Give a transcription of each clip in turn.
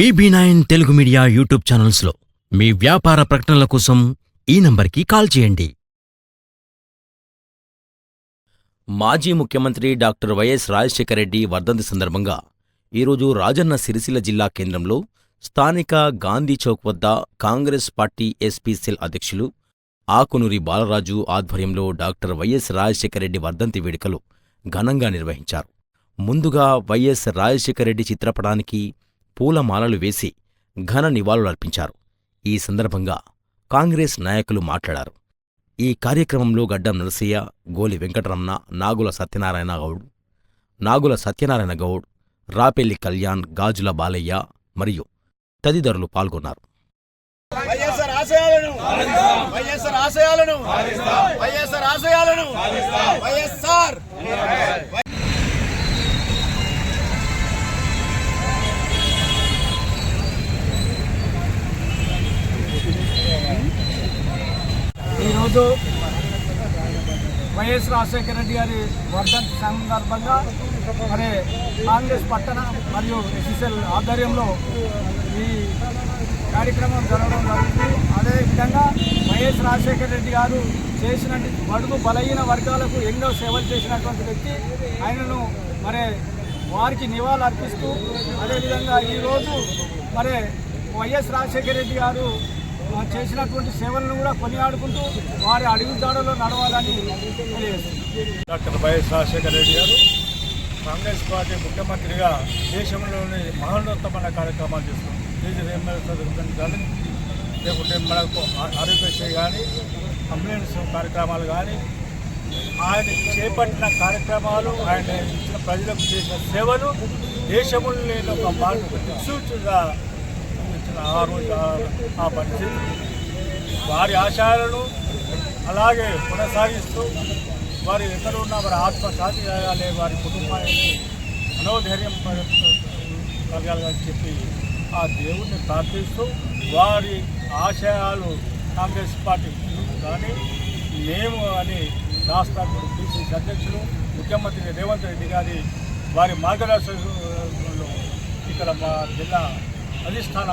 BB nine Telugu media YouTube ఛానల్స్లో మీ వ్యాపార ప్రకటనల కోసం ఈ నంబర్కి కాల్ చేయండి. మాజీ ముఖ్యమంత్రి డాక్టర్ వైఎస్ రాజశేఖర రెడ్డి వర్ధంతి సందర్భంగా ఈరోజు రాజన్న సిరిసిల్ల జిల్లా కేంద్రంలో స్థానిక గాంధీ చౌక్ వద్ద కాంగ్రెస్ పార్టీ ఎస్పీ సెల్ అధ్యక్షులు ఆకునూరి బాలరాజు ఆధ్వర్యంలో డాక్టర్ వైఎస్ రాజశేఖర రెడ్డి వర్ధంతి వేడుకలు ఘనంగా నిర్వహించారు. ముందుగా వైఎస్ రాజశేఖర రెడ్డి చిత్రపటానికి పూలమాలలు వేసి ఘన నివాళులర్పించారు. ఈ సందర్భంగా కాంగ్రెస్ నాయకులు మాట్లాడారు. ఈ కార్యక్రమంలో గడ్డం నరసయ్య గోలి వెంకటరమణ నాగుల సత్యనారాయణ గౌడ్ నాగుల సత్యనారాయణ గౌడ్ రాపెల్లి కళ్యాణ్ గాజుల బాలయ్య మరియు తదితరులు పాల్గొన్నారు. వైఎస్ఆర్ ఆశయాలను వైఎస్ఆర్ ఆశయాలను వైఎస్ఆర్ ఆశయాలను వైఎస్ఆర్ వైఎస్ రాజశేఖర రెడ్డి గారి వర్ధంతి సందర్భంగా మరి కాంగ్రెస్ పట్టణ మరియు ఎస్ఎస్ఎల్ ఆధ్వర్యంలో ఈ కార్యక్రమం జరగడం జరుగుతుంది అదేవిధంగా వైఎస్ రాజశేఖర రెడ్డి గారు చేసిన బడుగు బలహీన వర్గాలకు ఎన్నో సేవలు చేసినటువంటి వ్యక్తి. ఆయనను మరి వారికి నివాళులు అర్పిస్తూ అదేవిధంగా ఈరోజు మరి వైఎస్ రాజశేఖర రెడ్డి గారు చేసినటువంటి సేవలను కూడా కొనియాడుకుంటూ వారి అడుగుజాడలో నడవాలని తెలియజేస్తుంది డాక్టర్ వైఎస్ రాజశేఖర రెడ్డి గారు కాంగ్రెస్ పార్టీ ముఖ్యమంత్రిగా దేశంలోని మహోన్నతమైన కార్యక్రమాలు చేస్తున్నాం. డీజీ రేమల్ కానీ లేకుంటే మనకు ఆరోగ్యశ్రీ కానీ అంబులెన్స్ కార్యక్రమాలు కానీ ఆయన చేపట్టిన కార్యక్రమాలు ఆయన ఇచ్చిన ప్రజలకు చేసిన సేవలు దేశంలో లేని ఒక మార్పు ఒక దిక్సూచిగా ఇచ్చిన ఆ రోజు ఆ- ఆ పరిస్థితి. వారి ఆశయాలను అలాగే కొనసాగిస్తూ వారు ఎక్కడ ఉన్నా వారి ఆత్మశాంతి కలగాలి వారి కుటుంబానికి మనోధైర్యం ప- కలగాలని చెప్పి ఆ దేవుణ్ణి ప్రార్థిస్తూ వారి ఆశయాలు కాంగ్రెస్ పార్టీ కానీ మేము అని రాష్ట్ర బీసీసీ అధ్యక్షులు ముఖ్యమంత్రి రేవంత్ రెడ్డి గారి వారి మార్గదర్శకంలో ఇక్కడ మా జిల్లా అధిష్టాన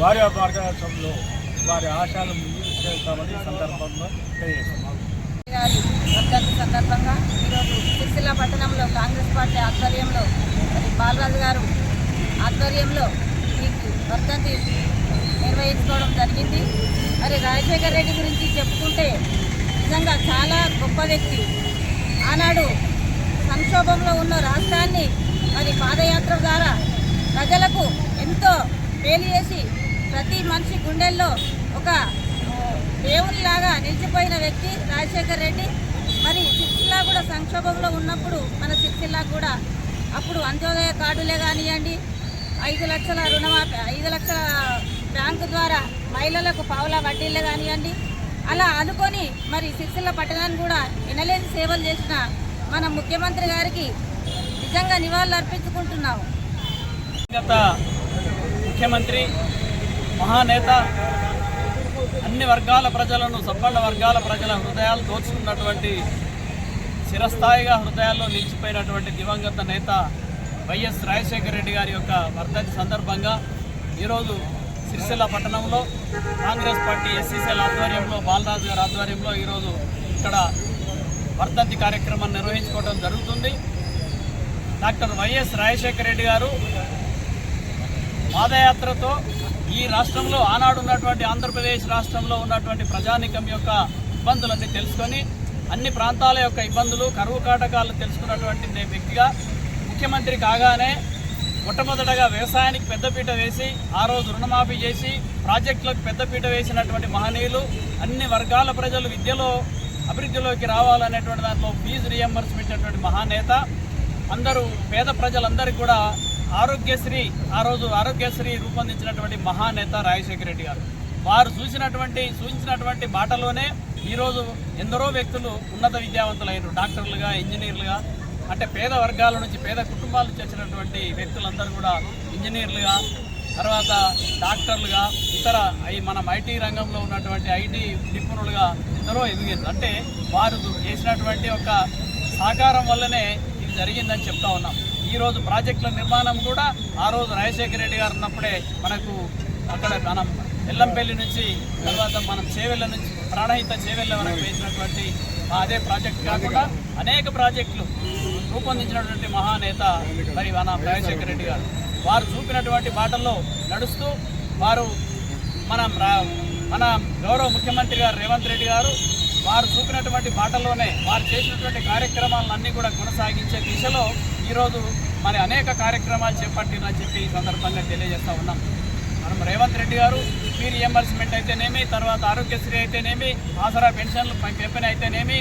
వారి మార్గదర్శనంలో వారి ఆశయాలు ముందుకు చేస్తామని సందర్భంగా తెలియజేస్తున్నాం. సందర్భంగా ఈరోజు సిరిసిల్ల పట్టణంలో కాంగ్రెస్ పార్టీ ఆధ్వర్యంలో మరి బాలరాజు గారు ఆధ్వర్యంలో ఈ వర్ధంతి నిర్వహించుకోవడం జరిగింది. మరి రాజశేఖర్ రెడ్డి గురించి చెప్పుకుంటే నిజంగా చాలా గొప్ప వ్యక్తి. ఆనాడు సంక్షోభంలో ఉన్న రాష్ట్రాన్ని మరి పాదయాత్ర ద్వారా ప్రజలకు ఎంతో మేలు చేసి ప్రతి మనిషి గుండెల్లో ఒక దేవునిలాగా నిలిచిపోయిన వ్యక్తి రాజశేఖర్ రెడ్డి. మరి సిరిసిల్ల కూడా సంక్షోభంలో ఉన్నప్పుడు మన సిరిసిల్ల కూడా అప్పుడు అంత్యోదయ కార్డులే కానివ్వండి ఐదు లక్షల రుణమాఫీ ఐదు లక్షల బ్యాంకు ద్వారా మహిళలకు పావుల వడ్డీలే కానివ్వండి. అలా అనుకొని మరి సిరిసిల్ల పట్టణాన్ని కూడా వినలేని సేవలు చేసిన మన ముఖ్యమంత్రి గారికి నిజంగా నివాళులు అర్పించుకుంటున్నాము గత ముఖ్యమంత్రి మహానేత అన్ని వర్గాల ప్రజలను సంపన్న వర్గాల ప్రజల హృదయాలు దోచుకున్నటువంటి చిరస్థాయిగా హృదయాల్లో నిలిచిపోయినటువంటి దివంగత నేత వైఎస్ రాజశేఖర రెడ్డి గారి యొక్క వర్ధంతి సందర్భంగా ఈరోజు సిరిసిల్ల పట్టణంలో కాంగ్రెస్ పార్టీ ఎస్సీసీఎల్ ఆధ్వర్యంలో బాలరాజు గారి ఆధ్వర్యంలో ఈరోజు ఇక్కడ వర్ధంతి కార్యక్రమాన్ని నిర్వహించుకోవడం జరుగుతుంది. డాక్టర్ వైఎస్ రాజశేఖర రెడ్డి గారు పాదయాత్రతో ఈ రాష్ట్రంలో ఆనాడు ఉన్నటువంటి ఆంధ్రప్రదేశ్ రాష్ట్రంలో ఉన్నటువంటి ప్రజానికం యొక్క ఇబ్బందులన్నీ తెలుసుకొని అన్ని ప్రాంతాల యొక్క ఇబ్బందులు కరువు కాటకాలు తెలుసుకున్నటువంటి వ్యక్తిగా ముఖ్యమంత్రి కాగానే మొట్టమొదటగా వ్యవసాయానికి పెద్దపీట వేసి ఆ రోజు రుణమాఫీ చేసి ప్రాజెక్టులకు పెద్దపీట వేసినటువంటి మహనీయులు అన్ని వర్గాల ప్రజలు విద్యలో అభివృద్ధిలోకి రావాలనేటువంటి దాంట్లో ఫీజు రియంబర్స్మెంట్ అటువంటి మహానేత అందరూ పేద ప్రజలందరికీ కూడా ఆరోగ్యశ్రీ ఆ రోజు ఆరోగ్యశ్రీ రూపొందించినటువంటి మహానేత రాజశేఖర రెడ్డి గారు. వారు చూసినటువంటి సూచించినటువంటి బాటలోనే ఈరోజు ఎందరో వ్యక్తులు ఉన్నత విద్యావంతులైన డాక్టర్లుగా ఇంజనీర్లుగా అంటే పేద వర్గాల నుంచి పేద కుటుంబాల నుంచి వచ్చినటువంటి వ్యక్తులందరూ కూడా ఇంజనీర్లుగా తర్వాత డాక్టర్లుగా ఇతర ఈ మనం ఐటీ రంగంలో ఉన్నటువంటి ఐటీ నిపుణులుగా ఎందరో ఎదిగారు. అంటే వారు చేసినటువంటి ఒక సహకారం వల్లనే ఇది జరిగిందని చెప్తా ఉన్నాం. ఈరోజు ప్రాజెక్టుల నిర్మాణం కూడా ఆ రోజు రాజశేఖర రెడ్డి గారు ఉన్నప్పుడే మనకు అక్కడ మనం ఎల్లంపల్లి నుంచి తర్వాత మనం చేవెళ్ళ నుంచి ప్రాణహిత చేవెళ్ళ వరకు వేసినటువంటి అదే ప్రాజెక్ట్ కాకుండా అనేక ప్రాజెక్టులు రూపొందించినటువంటి మహానేత మరి మన రాజశేఖర రెడ్డి గారు. వారు చూపినటువంటి బాటల్లో నడుస్తూ వారు మన రా- మన గౌరవ ముఖ్యమంత్రి గారు రేవంత్ రెడ్డి గారు వారు చూపినటువంటి బాటలోనే వారు చేసినటువంటి కార్యక్రమాలన్నీ కూడా కొనసాగించే దిశలో ఈరోజు మరి అనేక కార్యక్రమాలు చేపట్టినని చెప్పి ఈ సందర్భంగా తెలియజేస్తూ ఉన్నాం. మనం రేవంత్ రెడ్డి గారు మీరు రియంబర్స్మెంట్ అయితేనేమి తర్వాత ఆరోగ్యశ్రీ అయితేనేమి ఆసరా పెన్షన్లు పై- అయితేనేమి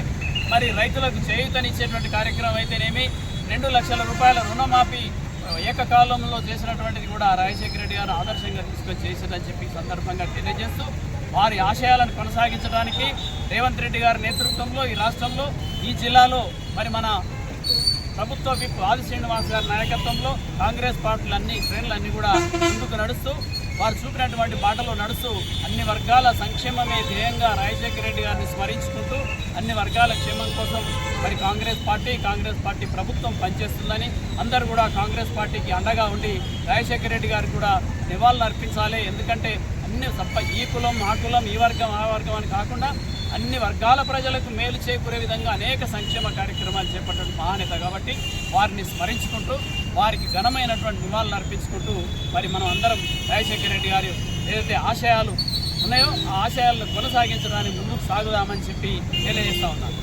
మరి రైతులకు చేయూతనిచ్చేటువంటి కార్యక్రమం అయితేనేమి రెండు లక్షల రూపాయల రుణమాఫీ ఏకకాలంలో చేసినటువంటిది కూడా రాజశేఖర రెడ్డి గారు ఆదర్శంగా తీసుకొని చేసిందని చెప్పి సందర్భంగా తెలియజేస్తూ వారి ఆశయాలను కొనసాగించడానికి రేవంత్ రెడ్డి గారి నేతృత్వంలో ఈ రాష్ట్రంలో ఈ జిల్లాలో మరి మన ప్రభుత్వ విప్ ఆది శ్రీనివాస్ గారి నాయకత్వంలో కాంగ్రెస్ పార్టీలన్నీ శ్రేణులన్నీ కూడా ముందుకు నడుస్తూ వారు చూపినటువంటి బాటలో నడుస్తూ అన్ని వర్గాల సంక్షేమమే ధ్యేయంగా రాజశేఖర రెడ్డి గారిని స్మరించుకుంటూ అన్ని వర్గాల క్షేమం కోసం మరి కాంగ్రెస్ పార్టీ కాంగ్రెస్ పార్టీ ప్రభుత్వం పనిచేస్తుందని అందరూ కూడా కాంగ్రెస్ పార్టీకి అండగా ఉండి రాజశేఖర రెడ్డి గారికి కూడా నివాళులు అర్పించాలి. ఎందుకంటే అన్ని తప్ప ఈ కులం ఆ కులం ఈ వర్గం ఆ వర్గం అని కాకుండా అన్ని వర్గాల ప్రజలకు మేలు చేకూరే విధంగా అనేక సంక్షేమ కార్యక్రమాలు చేపట్టడం మహానేత కాబట్టి వారిని స్మరించుకుంటూ వారికి ఘనమైనటువంటి నివాళులు అర్పించుకుంటూ మరి మనం అందరం రాజశేఖర రెడ్డి గారి ఏదైతే ఆశయాలు ఉన్నాయో ఆ ఆశయాలను కొనసాగించడానికి ముందుకు సాగుదామని చెప్పి తెలియజేస్తా ఉన్నాను.